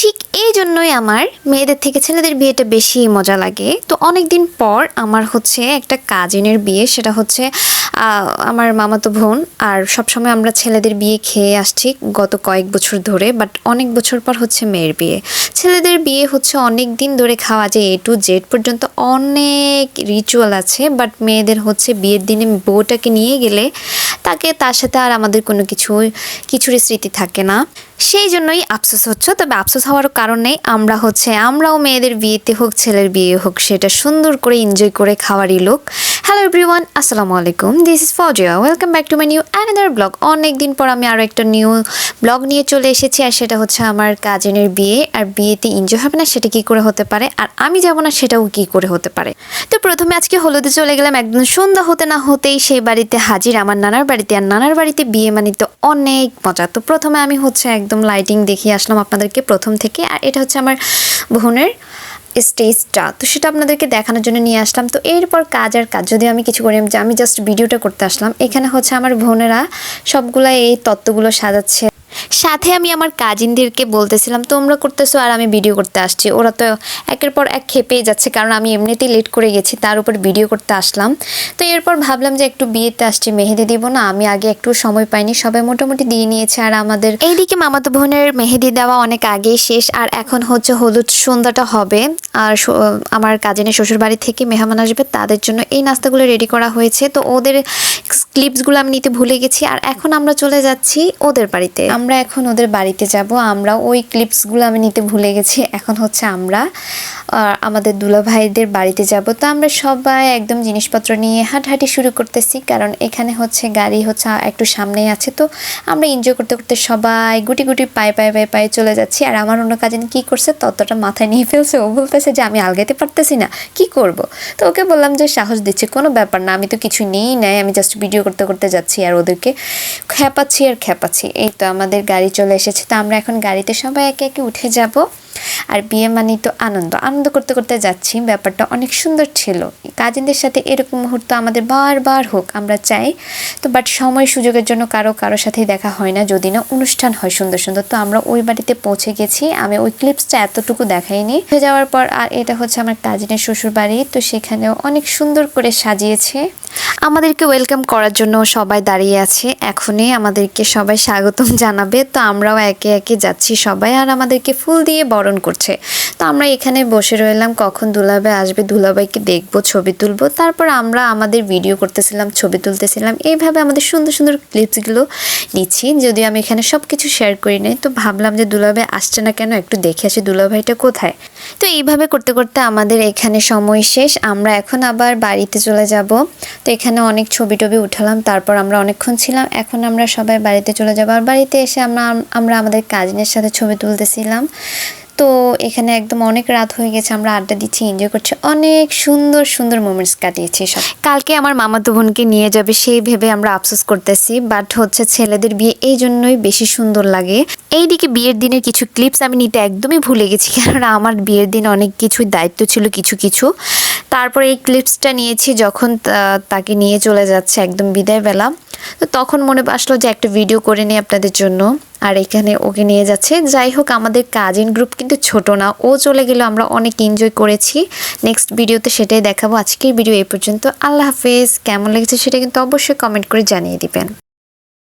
ঠিক এই জন্যই আমার মেয়েদের থেকে ছেলেদের বিয়েটা বেশি মজা লাগে। তো অনেক দিন পর আমার হচ্ছে একটা কাজিনের বিয়ে, সেটা হচ্ছে আমার মামাতো বোন। আর সবসময় আমরা ছেলেদের বিয়ে খেয়ে আসছি গত কয়েক বছর ধরে বাট অনেক বছর পর হচ্ছে মেয়ের বিয়ে। ছেলেদের বিয়ে হচ্ছে অনেক দিন ধরে খাওয়া যায় এ টু জেড পর্যন্ত অনেক রিচুয়াল আছে বাট মেয়েদের হচ্ছে বিয়ের দিনে বউটাকে নিয়ে গেলে তাকে, তার সাথে আর আমাদের কোনো কিছু, কিছুরই স্মৃতি থাকে না। সেই জন্যই আফসোস হচ্ছে, তবে আফসোস হওয়ার কারণ নেই। আমরা হচ্ছে, আমরাও মেয়েদের বিয়েতে হোক, ছেলের বিয়ে হোক, সেটা সুন্দর করে এনজয় করে খাওয়ারই লোক। হ্যালো এভরিওয়ান আসসালামু আলাইকুম this is Fazia welcome back to my new another blog অনেক দিন পর আমি আরও একটা নিউ ব্লগ নিয়ে চলে এসেছি, আর সেটা হচ্ছে আমার কাজিনের বিয়ে। আর বিয়েতে এনজয় হবে না, সেটা কি করে হতে পারে? আর আমি যাব না, সেটাও কি করে হতে পারে? তো প্রথমে আজকে হলুদে চলে গেলাম, একদম সন্ধ্যা হতে না হতেই সেই বাড়িতে হাজির, আমার নানার বাড়িতে। আর নানার বাড়িতে বিয়ে মানে তো অনেক মজা। তো প্রথমে আমি হচ্ছে একদম লাইটিং দেখিয়ে আসলাম আপনাদেরকে প্রথম থেকে। আর এটা হচ্ছে আমার বোনের স্টেজটা। তো সেটা আপনাদেরকে দেখানোর জন্য নিয়ে আসলাম। তো এরপর কাজ আর কাজ যদি আমি কিছু করি যে আমি জাস্ট ভিডিওটা করতে আসলাম। এখানে হচ্ছে আমার বোনেরা সবগুলা এই তত্ত্বগুলো সাজাচ্ছে। সাথে আমি আমার কাজিনদেরকে বলতেছিলাম, তোমরা করতেছো আর আমি ভিডিও করতে আসছি। ওরা তো একের পর এক খেপেই যাচ্ছে, কারণ আমি এমনিতেই লেট করে গেছি, তার উপর ভিডিও করতে আসলাম। তো এরপর ভাবলাম যে একটু বিয়েতে আসছি, মেহেদি দিব না, আমি আগে একটু সময় পাইনি সবাই মোটামুটি দিয়ে নিয়েছে আর আমাদের এইদিকে মামাতো বোনের মেহেদি দেওয়া অনেক আগেই শেষ, আর এখন হচ্ছে হলুদ সন্ধ্যাটা হবে, আর আমার কাজিনের শ্বশুর বাড়ি থেকে মেহমান আসবে, তাদের জন্য এই নাস্তাগুলো রেডি করা হয়েছে। তো ওদের ক্লিপসগুলো আমি নিতে ভুলে গেছি, আর এখন আমরা চলে যাচ্ছি ওদের বাড়িতে। আমরা এখন ওদের বাড়িতে যাব। আমরা ওই ক্লিপসগুলো আমি নিতে ভুলে গেছি। এখন হচ্ছে আমরা আমাদের দুলা ভাইদের বাড়িতে যাব। তো আমরা সবাই একদম জিনিসপত্র নিয়ে হাঁটাহাঁটি শুরু করতেছি। কারণ এখানে হচ্ছে গাড়ি হচ্ছে একটু সামনেই আছে। তো আমরা এনজয় করতে করতে সবাই গুটি গুটি পায়ে পায়ে পায়ে পায়ে চলে যাচ্ছি। আর আমার অন্য কাজিন কি করছে? ততটা মাথায় নিয়ে ফেলছে। ও বলতেছে যে, আমি আলগাইতে পারতেছি না। কি করব? তো ওকে বললাম যে, সাহস দিচ্ছে। কোনো ব্যাপার না। আমি তো কিছু নিয়েই নাই। আমি জাস্ট ভিডিও করতে করতে যাচ্ছি আর ওদেরকে খেপাচ্ছি আর খেপাচ্ছি। এই তো আমাদের গাড়ি চলে এসেছে। তো আমরা এখন গাড়িতে সবাই একে একে উঠে যাব। আর বিয়ে মানেই তো আনন্দ। আনন্দ করতে করতে যাচ্ছি। ব্যাপারটা অনেক সুন্দর ছিল। কাজিনদের সাথে এরকম মুহূর্ত আমাদের বারবার হোক, আমরা চাই। তো বাট সময় সুযোগের জন্য কারও কারোর সাথেই দেখা হয় না। যদি না অনুষ্ঠান হয় সুন্দর সুন্দর। তো আমরা ওই বাড়িতে পৌঁছে গেছি। আমি ওই ক্লিপসটা এতটুকু দেখাইনি। হয়ে যাওয়ার পর, আর এটা হচ্ছে আমার কাজিনের শ্বশুর বাড়ি তো সেখানেও অনেক সুন্দর করে সাজিয়েছে। আমাদেরকে ওয়েলকাম করার জন্য সবাই দাঁড়িয়ে আছে। এখনই আমাদেরকে সবাই স্বাগতম জানাবে। তো আমরাও একে একে যাচ্ছি সবাই। আর আমাদেরকে ফুল দিয়ে বরণ করছে। তো আমরা এখানে বসে রইলাম। কখন দুলাভাই আসবে দুলাভাইকে দেখব, ছবি তুলবো। তারপর আমরা আমাদের ভিডিও করতেছিলাম, ছবি তুলতেছিলাম। এইভাবে আমাদের সুন্দর সুন্দর ক্লিপসগুলো নিচ্ছি। যদিও আমি এখানে সব কিছু শেয়ার করি নাই। তো ভাবলাম যে দুলাভাই আসছে না কেন? একটু দেখে আসি দুলাভাইটা কোথায়। তো এইভাবে করতে করতে আমাদের এখানে সময় শেষ। আমরা এখন আবার বাড়িতে চলে যাব। তো এখানে অনেক ছবি টবি উঠালাম, তারপর আমরা অনেকক্ষণ ছিলাম। এখন আমরা সবাই বাড়িতে চলে যাব। আর বাড়িতে এসে আমরা আমরা আমাদের কাজিনের সাথে ছবি তুলতেছিলাম। তো এখানে একদম অনেক রাত হয়ে গেছে, আমরা আড্ডা দিচ্ছি এনজয় করছি। অনেক সুন্দর সুন্দর মোমেন্টস কাটিয়েছি সব। কালকে আমার মামাতো বোনকে নিয়ে যাবে সেই ভেবে আমরা আফসোস করতেছি বাট হচ্ছে ছেলেদের বিয়ে এই জন্যই বেশি সুন্দর লাগে। এইদিকে বিয়ের দিনের কিছু ক্লিপস আমি নিতে একদমই ভুলে গেছি কারণ আমার বিয়ের দিন অনেক কিছুই দায়িত্ব ছিল, কিছু কিছু। তারপরে এই ক্লিপসটা নিয়েছি যখন তাকে নিয়ে চলে যাচ্ছে একদম বিদায় বেলা। তো তখন মনে আসলো যে একটা ভিডিও করে নিই আপনাদের জন্য। আর এখানে ওকে নিয়ে যাচ্ছে। যাই হোক, আমাদের কাজিন গ্রুপ কিন্তু ছোট না। ও চলে গেলে, আমরা অনেক এনজয় করেছি। নেক্সট ভিডিওতে সেটাই দেখাবো। আজকের ভিডিও এই পর্যন্ত। আল্লাহ হাফেজ। কেমন লেগেছে সেটা কিন্তু অবশ্যই কমেন্ট করে জানিয়ে দিবেন।